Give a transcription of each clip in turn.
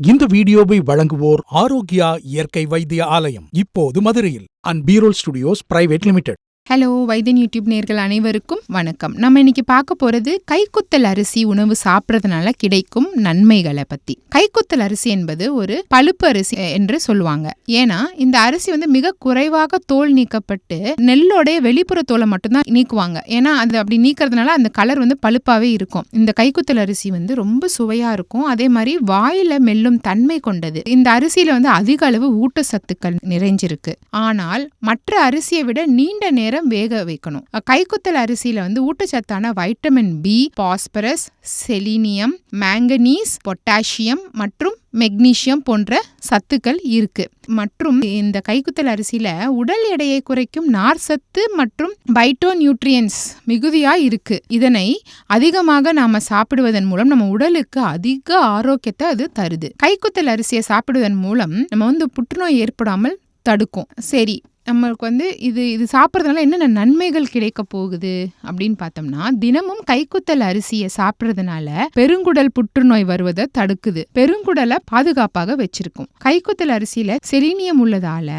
இந்த வீடியோவை வழங்குவோர் ஆரோக்கியா இயற்கை வைத்திய ஆலயம் இப்போது மதுரையில். அண்ட் பீரோல் ஸ்டுடியோஸ் பிரைவேட் லிமிடெட். ஹலோ வைத்தியன் யூடியூப் நேர்கள் அனைவருக்கும் வணக்கம். நம்ம இன்னைக்கு பார்க்க போறது கைக்குத்தல் அரிசி உணவு சாப்பிட்றதுனால கிடைக்கும் நன்மைகளை பத்தி. கைக்குத்தல் அரிசி என்பது ஒரு பழுப்பு அரிசி என்று சொல்லுவாங்க. ஏன்னா இந்த அரிசி வந்து மிக குறைவாக தோல் நீக்கப்பட்டு நெல்லோடைய வெளிப்புற தோலை மட்டும்தான் நீக்குவாங்க. ஏன்னா அது அப்படி நீக்கிறதுனால அந்த கலர் வந்து பழுப்பாவே இருக்கும். இந்த கைக்குத்தல் அரிசி வந்து ரொம்ப சுவையா இருக்கும். அதே மாதிரி வாயில மெல்லும் தன்மை கொண்டது. இந்த அரிசியில வந்து அதிக அளவு ஊட்டச்சத்துக்கள் நிறைஞ்சிருக்கு. ஆனால் மற்ற அரிசியை விட நீண்ட நேரம் வேக வைக்கணும். கைக்குத்தல் அரிசியில வந்து ஊட்டச்சத்தான vitamin B phosphorus selenium manganese potassium மற்றும் மெக்னீசியம் போன்ற சத்துக்கள் இருக்கு. மற்றும் இந்த கைக்குத்தல் அரிசியில உடல் எடையை குறைக்கும் நார் சத்து மற்றும் பைட்டோ நியூட்ரியன்ஸ் மிகுதியா இருக்கு. இதனை அதிகமாக நாம சாப்பிடுவதன் மூலம் நம்ம உடலுக்கு அதிக ஆரோக்கியத்தை அது தருது. கைக்குத்தல் அரிசியை சாப்பிடுவதன் மூலம் நம்ம வந்து புற்றுநோய் ஏற்படாமல் தடுக்கும். சரி நம்மளுக்கு வந்து இது இது சாப்பிட்றதுனால என்னென்ன நன்மைகள் கிடைக்க போகுது அப்படின்னு பார்த்தோம்னா தினமும் கைக்குத்தல் அரிசியை சாப்பிட்றதுனால பெருங்குடல் புற்றுநோய் வருவதை தடுக்குது. பெருங்குடலை பாதுகாப்பாக வச்சிருக்கும். கைக்குத்தல் அரிசியில செலினியம் உள்ளதால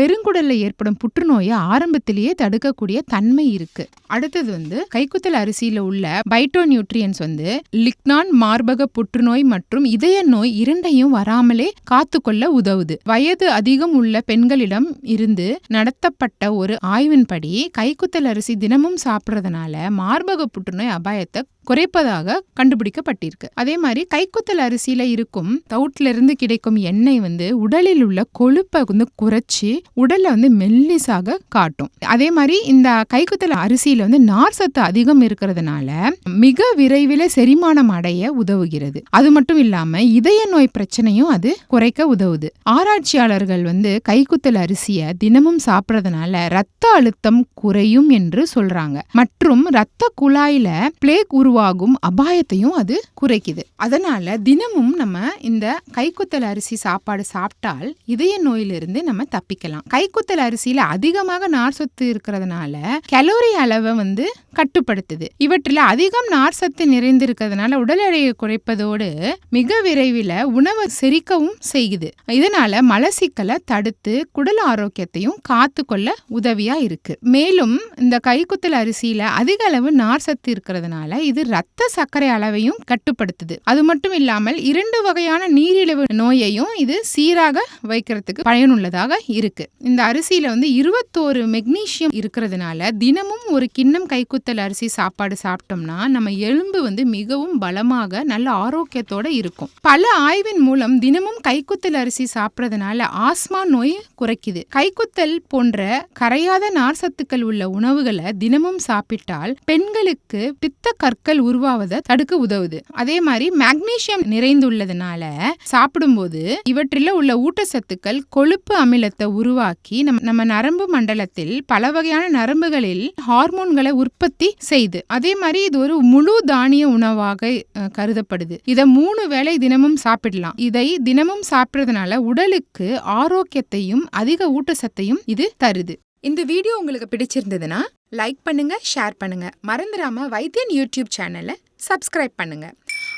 பெருங்குடல்ல ஏற்படும் புற்றுநோயை ஆரம்பத்திலேயே தடுக்கக்கூடிய தன்மை இருக்கு. அடுத்தது வந்து கைக்குத்தல் அரிசியில உள்ள பைட்டோ நியூட்ரியன்ஸ் வந்து லிக்னான் மார்பக புற்றுநோய் மற்றும் இதய நோய் இரண்டையும் வராமலே காத்துக்கொள்ள உதவுது. வயது அதிகம் உள்ள பெண்களிடம் இருந்து நடத்தப்பட்ட ஒரு ஆய்வின்படி கைக்குத்தல் அரிசி தினமும் சாப்பிட்றதுனால மார்பக புற்றுநோய் அபாயத்தை குறைப்பதாக கண்டுபிடிக்கப்பட்டிருக்கு. அதே மாதிரி கைக்குத்தல் அரிசியில இருக்கும் தவுட்ல இருந்து கிடைக்கும் எண்ணெய் வந்து உடலில் உள்ள கொழுப்பை வந்து குறைச்சி உடல்ல வந்து மெல்லிசாக காட்டும். அதே மாதிரி இந்த கைக்குத்தல் அரிசியில வந்து நார் சத்து அதிகம் இருக்கிறதுனால மிக விரைவில் செரிமானம் அடைய உதவுகிறது. அது மட்டும் இல்லாம இதய நோய் பிரச்சனையும் அது குறைக்க உதவுது. ஆராய்ச்சியாளர்கள் வந்து கைக்குத்தல் அரிசியை தினமும் சாப்பிட்றதுனால ரத்த அழுத்தம் குறையும் என்று சொல்றாங்க. மற்றும் ரத்த குழாயில பிளேக் உருவாகும் அபாயத்தையும் அது குறைக்குது. அதனால தினமும் நம்ம இந்த கைக்குத்தல் அரிசி சாப்பாடு சாப்பிட்டால் இதய நோயிலிருந்து நம்ம தப்பிக்கலாம். கைக்குத்தல் அரிசியில அதிகமாக நார் சத்து இருக்கிறதுனால கலோரி அளவை வந்து கட்டுப்படுத்துது. இவற்றில் அதிகம் நார் சத்து நிறைந்திருக்கிறதுனால உடல் எடையை குறைப்பதோடு மிக விரைவில் உணவை செரிக்கவும் செய்யுது. இதனால மலசிக்கலை தடுத்து குடல் ஆரோக்கியத்தையும் காத்து கொள்ள உதவியா இருக்கு. மேலும் இந்த கைக்குத்தல் அரிசியில அதிக அளவு நார் சத்து இருக்கிறதுனால இது ரத்த சர்க்கரை அளவையும் கட்டுப்படுத்துது. அது மட்டும் இல்லாமல் இரண்டு வகையான நீரிழிவு நோயையும் இது சீராக வைக்கிறதுக்கு பயனுள்ளதாக இருக்கு. இந்த அரிசியில வந்து இருபத்தோரு மெக்னீஷியம் இருக்கிறதுனால தினமும் ஒரு கிண்ணம் கைக்குத்தல் அரிசி சாப்பாடு சாப்பிட்டோம்னா நம்ம எலும்பு வந்து மிகவும் பலமாக நல்ல ஆரோக்கியத்தோட இருக்கும். பல ஆய்வின் மூலம் தினமும் கைக்குத்தல் அரிசி சாப்பிட்றதுனால ஆஸ்மா நோய் குறைக்குது. கைக்குத்தல் போன்ற கரையாத நார் சத்துக்கள் உள்ள உணவுகளை தினமும் சாப்பிட்டால் பெண்களுக்கு பித்த கற்கள் உருவாவதை தடுக்க உதவுது. அதே மாதிரி மேக்னீசியம் நிறைந்துள்ளதுனால சாப்பிடும்போது இவற்றில் உள்ள ஊட்டச்சத்துக்கள் கொழுப்பு அமிலத்தை உருவாக்கி நம் நம்ம நரம்பு மண்டலத்தில் பல வகையான நரம்புகளில் ஹார்மோன்களை உற்பத்தி செய்து அதே மாதிரி இது ஒரு முழு தானிய உணவாக கருதப்படுது. இதை மூணு வேளை தினமும் சாப்பிடலாம். இதை தினமும் சாப்பிட்றதுனால உடலுக்கு ஆரோக்கியத்தையும் அதிக ஊட்டச்சத்தையும் இது தருது. இந்த வீடியோ உங்களுக்கு பிடிச்சிருந்ததுன்னா லைக் பண்ணுங்க ஷேர் பண்ணுங்க. மறந்துடாம வைத்தியன் யூடியூப் சேனலை சப்ஸ்கிரைப் பண்ணுங்க.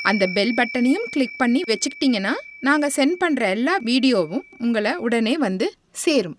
அந்த பெல் பட்டனையும் கிளிக் பண்ணி வச்சுக்கிட்டீங்கன்னா நாங்கள் சென்ட் பண்ணுற எல்லா வீடியோவும் உங்களை உடனே வந்து சேரும்.